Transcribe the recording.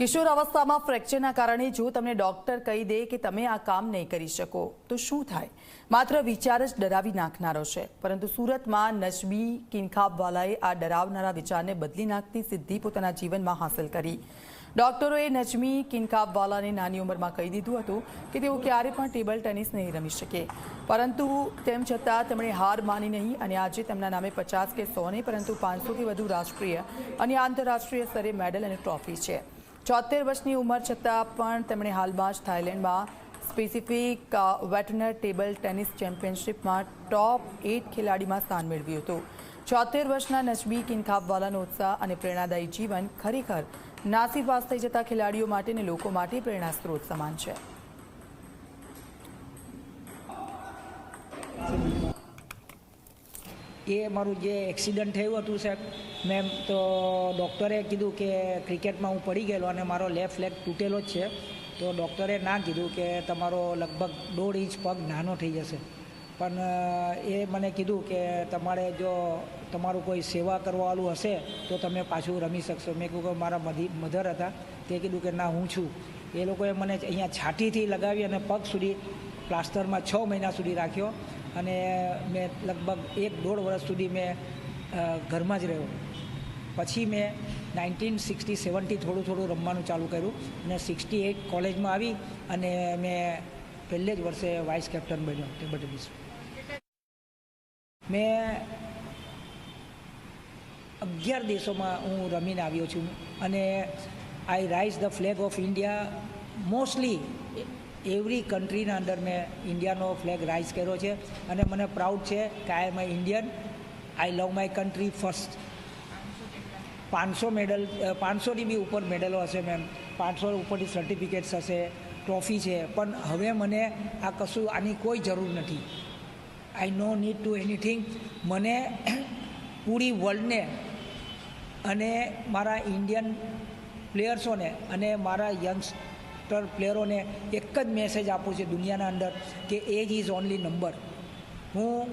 કિશોર અવસ્થામાં ફ્રેક્ચરના કારણે જો તમને ડોક્ટર કહી દે કે તમે આ કામ નહીં કરી શકો, તો શું થાય? માત્ર વિચાર જ ડરાવી નાખનારો છે. પરંતુ સુરતમાં નજમી કિનખાબવાલાએ આ ડરાવનારા વિચારને બદલી નાખતી સિદ્ધિ પોતાના જીવનમાં હાંસલ કરી. ડોક્ટરોએ નજમી કિનખાબવાલાને નાની ઉંમરમાં કહી દીધું હતું કે તેઓ ક્યારે પણ ટેબલ ટેનિસ નહીં રમી શકે. પરંતુ તેમ છતાં તેમણે હાર માની નહીં અને આજે તેમના નામે પચાસ કે સો નહીં, પરંતુ પાંચસોથી વધુ રાષ્ટ્રીય અને આંતરરાષ્ટ્રીય સ્તરે મેડલ અને ટ્રોફી છે. ચોતેર વર્ષની ઉંમર છતાં પણ તેમણે હાલમાં જ થાઇલેન્ડમાં સ્પેસિફિક વેટનર ટેબલ ટેનિસ ચેમ્પિયનશિપમાં ટોપ એટ ખેલાડીમાં સ્થાન મેળવ્યું હતું. ચોતેર વર્ષના નજબી કિનખાબવાલાનો ઉત્સાહ અને પ્રેરણાદાયી જીવન ખરેખર નાસીપાસ થઈ જતા ખેલાડીઓ માટે અને લોકો માટે પ્રેરણા સ્ત્રોત સમાન છે. એ મારું જે એક્સિડન્ટ થયું હતું, સાહેબ, મેં તો ડૉક્ટરે કીધું કે ક્રિકેટમાં હું પડી ગયેલો અને મારો લેફ્ટ લેગ તૂટેલો જ છે. તો ડૉક્ટરે ના કીધું કે તમારો લગભગ દોઢ ઇંચ પગ નાનો થઈ જશે. પણ એ મને કીધું કે તમારે જો તમારું કોઈ સેવા કરવાવાળું હશે, તો તમે પાછું રમી શકશો. મેં કીધું કે મારા મધી, મધર હતા, તે કીધું કે ના, હું છું. એ લોકોએ મને અહીંયા છાતીથી લગાવી અને પગ સુધી પ્લાસ્ટરમાં છ મહિના સુધી રાખ્યો. અને મેં લગભગ એક દોઢ વર્ષ સુધી મેં ઘરમાં જ રહ્યો. પછી મેં નાઇન્ટીન સિક્સટી સેવનથી થોડું થોડું રમવાનું ચાલુ કર્યું અને સિક્સટી એઇટ કોલેજમાં આવી અને મેં પહેલે જ વર્ષે વાઇસ કેપ્ટન બન્યો ટેબલ ટેનિસ મેં અગિયાર દેશોમાં હું રમીને આવ્યો છું અને I rise the flag of India mostly every કન્ટ્રીના અંદર મેં ઇન્ડિયાનો ફ્લેગ રાઇઝ કર્યો છે અને મને પ્રાઉડ છે કે I am a Indian. I love my country first. પાંચસો મેડલ પાંચસોની બી ઉપર મેડલો હશે મેમ. પાંચસો ઉપરથી સર્ટિફિકેટ્સ હશે, ટ્રોફી છે. પણ હવે મને આ કશું, આની કોઈ જરૂર નથી. I no need to anything. મને પૂરી વર્લ્ડને અને મારા ઇન્ડિયન પ્લેયર્સોને અને મારા યંગસ્ટર પ્લેયરોને એક જ મેસેજ આપું છે દુનિયાના અંદર કે એજ ઇઝ ઓનલી નંબર હું